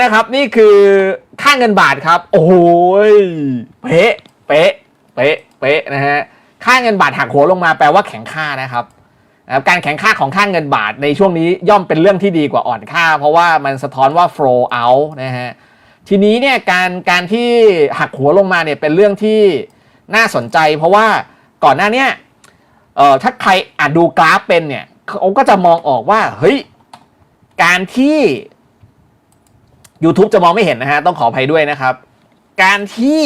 นะครับนี่คือค่าเงินบาทครับ โอ้ยเป๊ะเป๊ะเป๊ะเป๊ะนะฮะค่าเงินบาทหักหัวลงมาแปลว่าแข็งค่านะครับนะครับการแข็งค่าของค่าเงินบาทในช่วงนี้ย่อมเป็นเรื่องที่ดีกว่าอ่อนค่า เพราะว่ามันสะท้อนว่า flow out นะฮะทีนี้เนี่ยการการที่หักหัวลงมาเนี่ยเป็นเรื่องที่น่าสนใจ เพราะว่าก่อนหน้านี้เอ่อถ้าใครอ่านดูกราฟเป็นเนี่ยเขาก็จะมองออกว่าเฮ้ยการที่ YouTube จะมองไม่เห็นนะฮะ ต้องขออภัยด้วยนะครับ การที่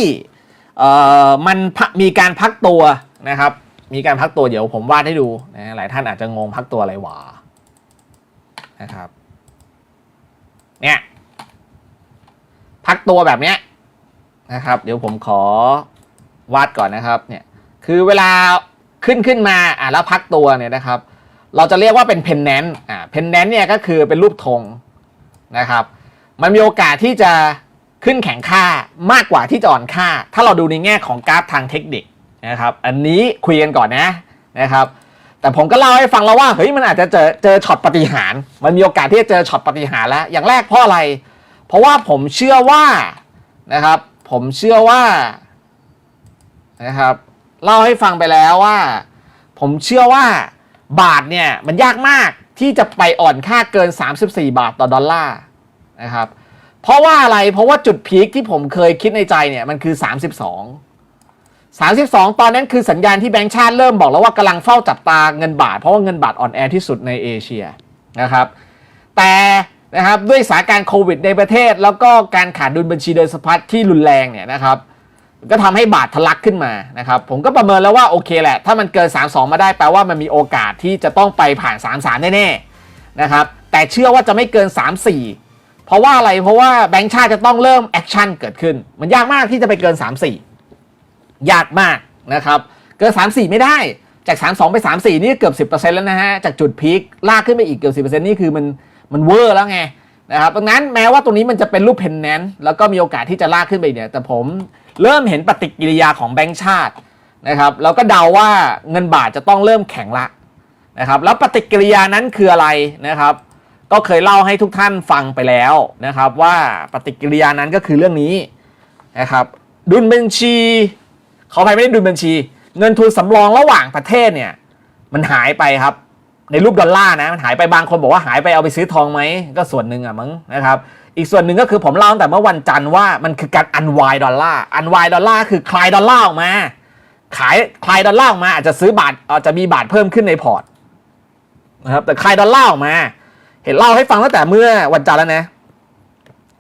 มันมีการพักตัวนะครับ มีการพักตัวเดี๋ยวผมวาดให้ดูนะหลายท่านอาจจะงงพักตัวอะไรวะนะครับเนี่ยพักตัวแบบเนี้ยนะครับ เดี๋ยวผมขอวาดก่อนนะครับเนี่ยคือเวลาขึ้นขึ้นมาอะแล้วพักตัวเนี่ยนะครับ เราจะเรียกว่าเป็นเพนแนนอ่าเพนแนนเนี่ยก็คือเป็นรูปธงนะครับ มันมีโอกาสที่จะขึ้นแข็งค่ามากกว่าที่จะอ่อนค่า ถ้าเราดูในแง่ของกราฟทางเทคนิคนะครับอันนี้คุยกันก่อนนะนะครับแต่ผมก็เล่าให้ฟังแล้วว่าเฮ้ยมันอาจจะเจอเจอช็อตปฏิหารมันมีโอกาสที่จะเจอช็อตปฏิหารแล้ว อย่างแรกเพราะอะไร เพราะว่าผมเชื่อว่านะครับ ผมเชื่อว่านะครับเล่าให้ฟังไปแล้วว่า ผมเชื่อว่าบาทเนี่ยมันยากมากที่จะไปอ่อนค่าเกิน 34 บาทต่อดอลลาร์ นะครับ เพราะว่าอะไรเพราะว่าจุดพีคที่ผมเคยคิดในใจเนี่ยมันคือ 32 32 ตอนนั้นคือสัญญาณที่แบงก์ชาติเริ่มบอกแล้วว่ากำลังเฝ้าจับตาเงินบาท เพราะว่าเงินบาทอ่อนแอที่สุดในเอเชียนะครับ แต่นะครับด้วยสถานการณ์โควิดในประเทศ แล้วก็การขาดดุลบัญชีเดินสะพัดที่รุนแรงเนี่ยนะครับ ก็ทำให้บาททะลักขึ้นมานะครับ ผมก็ประเมินแล้วว่าโอเคแหละ ถ้ามันเกิน 32 มาได้แปลว่ามันมีโอกาสที่จะต้องไปผ่าน 33 แน่ๆนะครับ แต่เชื่อว่าจะไม่เกิน 34 เพราะว่าอะไรเพราะว่าแบงก์ชาติจะต้องเริ่มแอคชั่นเกิดขึ้น มันยากมากที่จะไปเกิน 34 ยากมากนะครับ เกิน 34 ไม่ได้จาก 32 ไป 34 นี่เกือบ 10%แล้วนะฮะ จากจุดพีคลากขึ้นไปอีกเกือบ 10%นี่คือมันมันเวอร์แล้วไงนะครับดังนั้นแม้ว่าตรงนี้มันจะเป็นรูปเพนแนนแล้วก็มีโอกาสที่จะลากขึ้นไปเนี่ย แต่ผมเริ่มเห็นปฏิกิริยาของแบงก์ชาตินะครับแล้วก็เดาว่าเงินบาทจะต้องเริ่มแข็งละนะครับแล้วปฏิกิริยานั้นคืออะไรนะครับ ก็เคยเล่าให้ทุกท่านฟังไปแล้วนะครับ ว่าปฏิกิริยานั้นก็คือเรื่องนี้นะครับดุลบัญชีเขออภัยไม่ได้ดุลบัญชี เงินทุนสำรองระหว่างประเทศเนี่ยมันหายไปครับ ในรูปดอลลาร์นะมันหายไปบางคนบอกว่าหายไปเอาไปซื้อทองไหมก็ส่วนหนึ่งอะมั้งนะครับอีกส่วนหนึ่งก็คือผมเล่าตั้งแต่เมื่อวันจันทร์ว่ามันคือการอันวายดอลลาร์อันวายดอลลาร์คือคลายดอลลาร์ออกมา ขายคลายดอลลาร์ออกมาอาจจะซื้อบาทอาจจะมีบาทเพิ่มขึ้นในพอร์ตนะครับแต่คลายดอลลาร์ออกมา เห็นเล่าให้ฟังตั้งแต่เมื่อวันจันทร์แล้วนะ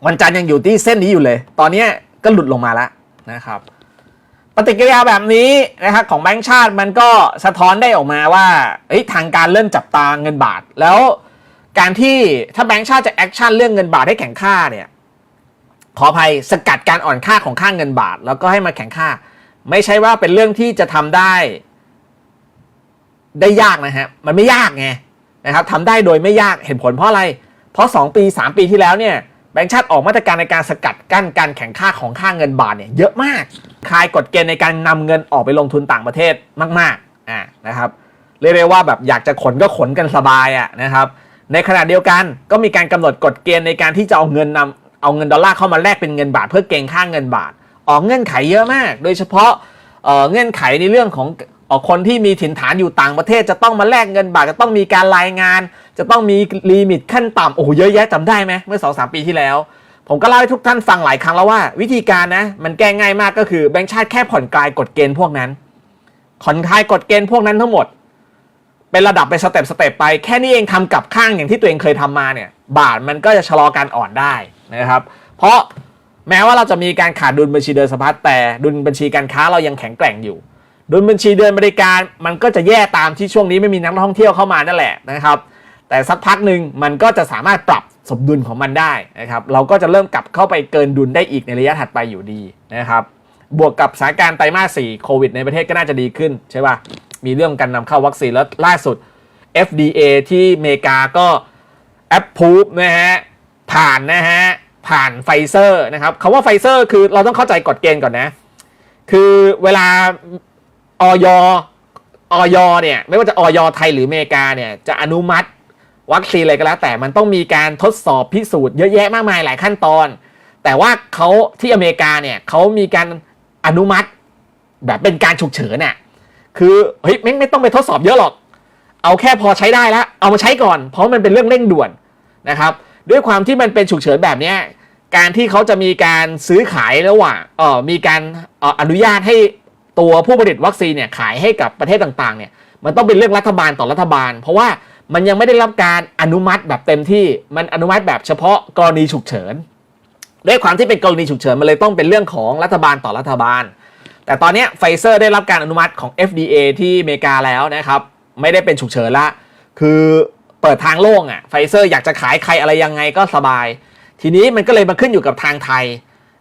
วันจันทร์ยังอยู่ที่เส้นนี้อยู่เลย ตอนนี้ก็หลุดลงมาแล้วนะครับ ปฏิกิริยาแบบนี้นะครับของแบงก์ชาติมันก็สะท้อนได้ออกมาว่าทางการเริ่มจับตาเงินบาท แล้วการที่ถ้าแบงก์ชาติจะแอคชั่นเรื่องเงินบาทให้แข็งค่าเนี่ยขออภัยสกัดการอ่อนค่าของค่าเงินบาท แล้วก็ให้มาแข็งค่า ไม่ใช่ว่าเป็นเรื่องที่จะทำได้ ได้ยากนะฮะมันไม่ยากไง นะครับทำได้โดยไม่ยากเหตุผลเพราะอะไร เพราะ 2 ปี 3 ปีที่แล้วเนี่ยแบงก์ชาติออกมาตรการในการสกัดกั้นการแข่งค่าของค่าเงินบาทเนี่ยเยอะมากคลายกฎเกณฑ์ในการนำเงินออกไปลงทุนต่างประเทศมากๆอ่านะครับเรียกได้ว่าแบบอยากจะขนก็ขนกันสบายอะนะครับในขณะเดียวกันก็มีการกำหนดกฎเกณฑ์ในการที่จะเอาเงินนำเอาเงินดอลลาร์เข้ามาแลกเป็นเงินบาทเพื่อเก็งค่าเงินบาท ออกเงื่อนไขเยอะมาก โดยเฉพาะเเงื่อนไขในเรื่องของ คนที่มีถิ่นฐานอยู่ต่างประเทศจะต้องมาแลกเงินบาทจะต้องมีการรายงาน จะต้องมีลิมิตขั้นต่ำโอ้โหเยอะแยะจำได้ไหมเมื่อสองสามปีที่แล้ว ผมก็เล่าให้ทุกท่านฟังหลายครั้งแล้วว่า วิธีการนะมันแก้ง่ายมากก็คือแบงก์ชาติแค่ผ่อนคลายกฎเกณฑ์พวกนั้นผ่อนคลายกฎเกณฑ์พวกนั้นทั้งหมด เป็นระดับเป็นสเต็ปสเต็ปไปแค่นี้เองทำกับข้างอย่างที่ตัวเองเคยทำมาเนี่ยบาทมันก็จะชะลอการอ่อนได้นะครับเพราะแม้ว่าเราจะมีการขาดดุลบัญชีเดินสะพัดแต่ดุลบัญชีการค้าเรายังแข็งแกร่งอยู่ ดุลบัญชีเดินบริการมันก็จะแย่ตามที่ช่วงนี้ไม่มีนักท่องเที่ยวเข้ามานั่นแหละนะครับ แต่สักพักหนึ่งมันก็จะสามารถปรับสมดุลของมันได้นะครับเราก็จะเริ่มกลับเข้าไปเกินดุลได้อีกในระยะถัดไปอยู่ดีนะครับบวกกับสถานการณ์ไตรมาส4โควิดในประเทศก็น่าจะดีขึ้นใช่ป่ะมีเรื่องการนำเข้าวัคซีนแล้วล่าสุด FDA ที่อเมริกาก็ approve นะฮะผ่านนะฮะผ่านไฟเซอร์นะครับคำว่าไฟเซอร์คือเราต้องเข้าใจกฎเกณฑ์ก่อนนะ คือเวลา ออยออยเนี่ย ไม่ว่าจะออยไทยหรืออเมริกาเนี่ยจะอนุมัติวัคซีนอะไรก็แล้ว แต่มันต้องมีการทดสอบพิสูจน์เยอะแยะมากมายหลายขั้นตอน แต่ว่าเขาที่อเมริกาเนี่ยเขามีการอนุมัติแบบเป็นการฉุกเฉินน่ะคือเฮ้ยไม่ไม่ต้องไปทดสอบเยอะหรอก เอาแค่พอใช้ได้แล้ว เอามาใช้ก่อน เพราะมันเป็นเรื่องเร่งด่วนนะครับ ด้วยความที่มันเป็นฉุกเฉินแบบนี้การที่เขาจะมีการซื้อขายระหว่างเอ่อมีการเอ่ออนุญาตให้ ตัวผู้ผลิตวัคซีนเนี่ยขายให้กับประเทศต่างๆเนี่ยมันต้องเป็นเรื่องรัฐบาลต่อรัฐบาล เพราะว่ามันยังไม่ได้รับการอนุมัติแบบเต็มที่มันอนุมัติแบบเฉพาะกรณีฉุกเฉินด้วยความที่เป็นกรณีฉุกเฉินมันเลยต้องเป็นเรื่องของรัฐบาลต่อรัฐบาล แต่ตอนนี้ไฟเซอร์ได้รับการอนุมัติของ FDA ที่อเมริกาแล้วนะครับไม่ได้เป็นฉุกเฉินละ คือเปิดทางโล่งอะไฟเซอร์อยากจะขายใครอะไรยังไงก็สบาย ทีนี้มันก็เลยมาขึ้นอยู่กับทางไทย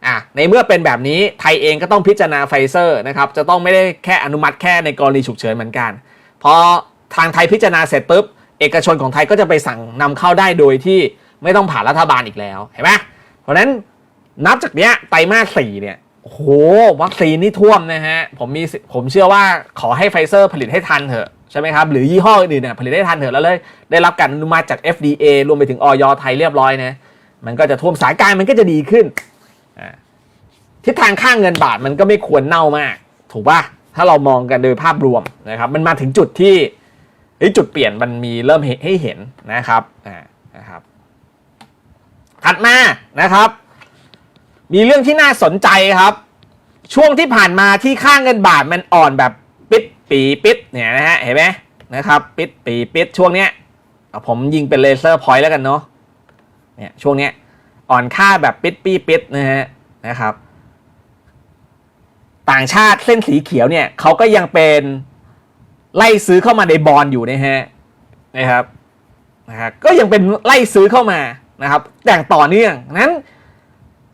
อะในเมื่อเป็นแบบนี้ไทยเองก็ต้องพิจารณาไฟเซอร์นะครับจะต้องไม่ได้แค่อนุมัติแค่ในกรณีฉุกเฉินเหมือนกันพอทางไทยพิจารณาเสร็จปุ๊บเอกชนของไทยก็จะไปสั่งนำเข้าได้โดยที่ไม่ต้องผ่านรัฐบาลอีกแล้วเห็นไหมเพราะฉะนั้นนับจากเนี้ยไตรมาสสี่เนี่ยโอ้โหวัคซีนนี่ท่วมนะฮะผมมีผมเชื่อว่าขอให้ไฟเซอร์ผลิตให้ทันเถอะใช่ไหมครับ หรือยี่ห้ออื่นเนี่ยผลิตให้ทันเถอะแล้วเลยได้รับการอนุมัติจาก FDA รวมไปถึงออยไทยเรียบร้อยนะมันก็จะท่วมสายการมันก็จะดีขึ้น ทิศทางค่างเงินบาทมันก็ไม่ควรเน่ามาก ถูกป่ะถ้าเรามองกันโดยภาพรวมนะครับมันมาถึงจุดที่จุดเปลี่ยนมันมีเริ่มให้เห็นนะครับอ่านะครับถัดมานะครับ มีเรื่องที่น่าสนใจครับ ช่วงที่ผ่านมาที่ค่าเงินบาทมันอ่อนแบบปิดปีปิดเนี่ยนะฮะเห็นไหมนะครับปิดปีปิดช่วงเนี้ยผมยิงเป็นเลเซอร์พอยต์แล้วกันเนาะเนี่ยช่วงเนี้ยอ่อนค่าแบบปิดปีปิดนะฮะนะครับ ต่างชาติเส้นสีเขียวเนี่ยเขาก็ยังเป็นไล่ซื้อเข้ามาในบอลอยู่นะฮะนะครับนะครับก็ยังเป็นไล่ซื้อเข้ามานะครับอย่างต่อเนื่องนั้น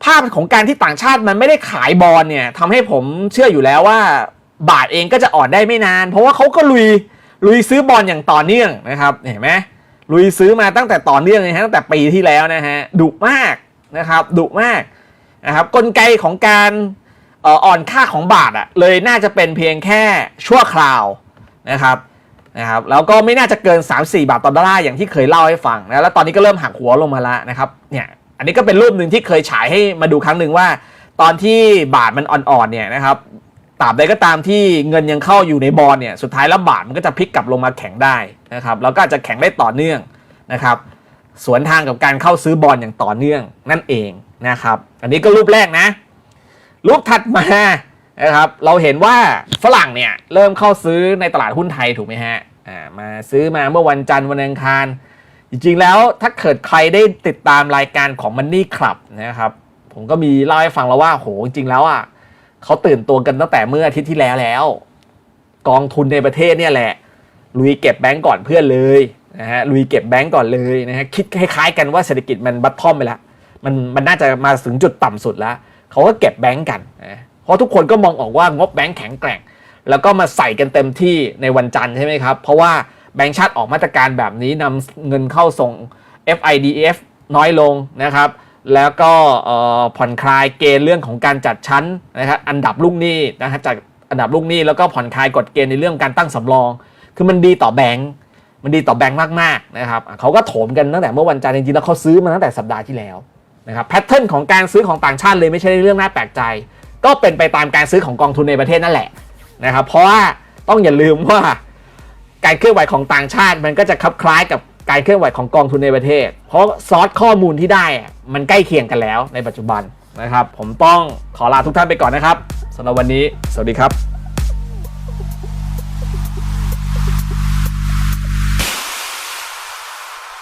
ภาพของการที่ต่างชาติมันไม่ได้ขายบอลเนี่ยทำให้ผมเชื่ออยู่แล้วว่า บาทเองก็จะอ่อนได้ไม่นาน เพราะว่าเขาก็ลุยลุยซื้อบอลอย่างต่อเนื่องนะครับเห็นไหมลุยซื้อมาตั้งแต่ต่อเนื่องเลยฮะตั้งแต่ปีที่แล้วนะฮะดุมากนะครับดุมากนะครับกลไกของการ อ่อนค่าของบาทอะเลยน่าจะเป็นเพียงแค่ชั่วคราวนะครับนะครับแล้วก็ไม่น่าจะเกิน 3-4 บาทต่อดอลลาร์อย่างที่เคยเล่าให้ฟังนะแล้วตอนนี้ก็เริ่มหักหัวลงมาแล้วนะครับเนี่ยอันนี้ก็เป็นรูปหนึ่งที่เคยฉายให้มาดูครั้งหนึ่งว่า ตอนที่บาทมันอ่อนๆเนี่ยนะครับตราบใดก็ตามที่เงินยังเข้าอยู่ในบอลเนี่ยสุดท้ายแล้วบาทมันก็จะพลิกกลับลงมาแข็งได้นะครับแล้วก็อาจจะแข็งได้ต่อเนื่องนะครับสวนทางกับการเข้าซื้อบอลอย่างต่อเนื่องนั่นเองนะครับ อันนี้ก็รูปแรกนะ รูปถัดมานะครับเราเห็นว่าฝรั่งเนี่ยเริ่มเข้าซื้อในตลาดหุ้นไทยถูกไหมฮะอ่ามาซื้อมาเมื่อวันจันทร์วันอังคาร จริงๆแล้วถ้าเกิดใครได้ติดตามรายการของ Money Club นะครับผมก็มีเล่าให้ฟังแล้วว่าโหจริงๆแล้วอะเขาตื่นตัวกันตั้งแต่เมื่ออาทิตย์ที่แล้วแล้ว กองทุนในประเทศเนี่ยแหละลุยเก็บแบงก์ก่อนเพื่อนเลยนะฮะลุยเก็บแบงก์ก่อนเลยนะฮะคิดคล้ายๆกันว่าเศรษฐกิจมันบัตทอมไปแล้วมันมันน่าจะมาถึงจุดต่ำสุดแล้ว เขาก็เก็บแบงก์กันนะเพราะทุกคนก็มองออกว่างบแบงก์แข็งแกร่ง แล้วก็มาใส่กันเต็มที่ในวันจันทร์ใช่ไหมครับ เพราะว่าแบงก์ชาติออกมาตรการแบบนี้นำเงินเข้าส่ง FIDF น้อยลงนะครับ แล้วก็ผ่อนคลายเกณฑ์เรื่องของการจัดชั้นนะครับอันดับลูกหนี้นะฮะจากอันดับลูกหนี้แล้วก็ผ่อนคลายกฎเกณฑ์ในเรื่องการตั้งสำรอง คือมันดีต่อแบงก์มันดีต่อแบงก์มากๆนะครับเขาก็โถมกันตั้งแต่เมื่อวันจันทร์จริงๆแล้วเขาซื้อมาตั้งแต่สัปดาห์ที่แล้ว นะครับแพทเทิร์นของการซื้อของต่างชาติเลยไม่ใช่เรื่องน่าแปลกใจ ก็เป็นไปตามการซื้อของกองทุนในประเทศนั่นแหละนะครับเพราะว่าต้องอย่าลืมว่า การเคลื่อนไหวของต่างชาติมันก็จะคลับคล้ายกับการเคลื่อนไหวของกองทุนในประเทศ เพราะซอสข้อมูลที่ได้มันใกล้เคียงกันแล้วในปัจจุบันนะครับ ผมต้องขอลาทุกท่านไปก่อนนะครับสำหรับวันนี้ สวัสดีครับ